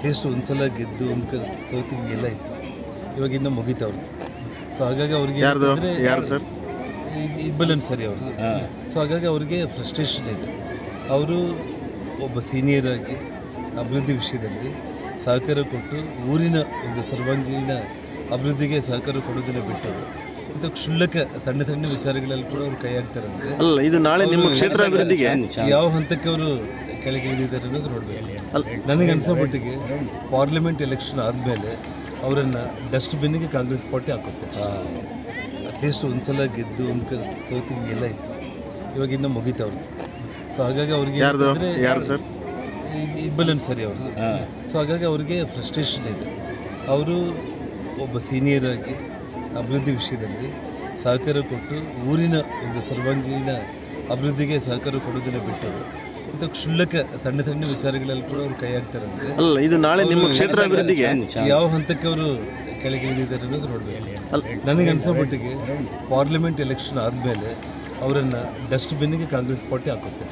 At least ಒಂದು ಸಲ ಗೆದ್ದು ಒಂದು ಕ ಸೋತಿಂಗ್ ಎಲ್ಲ ಇತ್ತು ಇವಾಗ ಇನ್ನೂ ಮುಗೀತು ಅವ್ರದ್ದು ಸೊ ಹಾಗಾಗಿ ಅವ್ರಿಗೆ ಯಾರು ಸರ್ ಇಬ್ಬಲನ್ ಸರಿ ಅವ್ರದ್ದು ಸೊ ಹಾಗಾಗಿ ಅವ್ರಿಗೆ ಫ್ರಸ್ಟ್ರೇಷನ್ ಇದೆ ಅವರು ಒಬ್ಬ ಸೀನಿಯರ್ ಆಗಿ ಅಭಿವೃದ್ಧಿ ವಿಷಯದಲ್ಲಿ ಸಹಕಾರ ಕೊಟ್ಟು ಊರಿನ ಒಂದು ಸರ್ವಾಂಗೀಣ ಅಭಿವೃದ್ಧಿಗೆ ಸಹಕಾರ ಕೊಡೋದನ್ನು ಬಿಟ್ಟು ಇಂಥ ಕ್ಷುಲ್ಲಕ ಸಣ್ಣ ಸಣ್ಣ ವಿಚಾರಗಳಲ್ಲಿ ಕೂಡ ಅವ್ರು ಕೈ ಹಾಕ್ತಾರೆ ಅಂದರೆ ಅಲ್ಲ ಇದು ನಾಳೆ ನಿಮ್ಮ ಕ್ಷೇತ್ರ ಅಭಿವೃದ್ಧಿಗೆ ಯಾವ ಹಂತಕ್ಕೆ ಅವರು ಕೆಳಗಿಳಿದಿದ್ದಾರೆ ಅನ್ನೋದು ನೋಡಬೇಕು. ನನಗೆ ಅನ್ಸೋ ಮಟ್ಟಿಗೆ ಪಾರ್ಲಿಮೆಂಟ್ ಎಲೆಕ್ಷನ್ ಆದಮೇಲೆ ಅವರನ್ನು ಡಸ್ಟ್ಬಿನ್ನಿಗೆ ಕಾಂಗ್ರೆಸ್ ಪಾರ್ಟಿ ಹಾಕುತ್ತೆ ಅಟ್ಲೀಸ್ಟ್ ಒಂದು ಸಲ ಗೆದ್ದು ಒಂದು ಕ ಸೋತಿ ಎಲ್ಲ ಇತ್ತು ಇವಾಗ ಇನ್ನೂ ಮುಗೀತು ಅವ್ರದ್ದು ಸೊ ಹಾಗಾಗಿ ಅವ್ರಿಗೆ ಯಾರ್ದು? ಏನಂತಂದ್ರೆ ಯಾರು ಸರ್? ಈಗ ಇಬ್ಬಲನ್ ಸರಿ ಅವ್ರದ್ದು ಸೊ ಹಾಗಾಗಿ ಅವ್ರಿಗೆ ಫ್ರಸ್ಟ್ರೇಷನ್ ಇದೆ. ಅವರು ಒಬ್ಬ ಸೀನಿಯರ್ ಆಗಿ ಅಭಿವೃದ್ಧಿ ವಿಷಯದಲ್ಲಿ ಸಹಕಾರ ಕೊಟ್ಟು ಊರಿನ ಒಂದು ಸರ್ವಾಂಗೀಣ ಅಭಿವೃದ್ಧಿಗೆ ಸಹಕಾರ ಕೊಡೋದನ್ನು ಬಿಟ್ಟು ಇಂಥ ಕ್ಷುಲ್ಲಕ ಸಣ್ಣ ಸಣ್ಣ ವಿಚಾರಗಳಲ್ಲಿ ಕೂಡ ಅವ್ರು ಕೈ ಹಾಕ್ತಾರೆ ಅಂದರೆ ಅಲ್ಲ ಇದು ನಾಳೆ ನಿಮ್ಮ ಕ್ಷೇತ್ರ ಅಭಿವೃದ್ಧಿಗೆ? ಯಾವ ಹಂತಕ್ಕೆ ಅವರು ಕೆಳಗಿಳಿದಿದ್ದಾರೆ ಅನ್ನೋದು ನೋಡಬೇಕು. ನನಗೆ ಅನ್ಸೋ ಮಟ್ಟಿಗೆ ಪಾರ್ಲಿಮೆಂಟ್ ಎಲೆಕ್ಷನ್ ಆದಮೇಲೆ ಅವರನ್ನು ಡಸ್ಟ್ಬಿನ್ನಿಗೆ ಕಾಂಗ್ರೆಸ್ ಪಾರ್ಟಿ ಹಾಕುತ್ತೆ.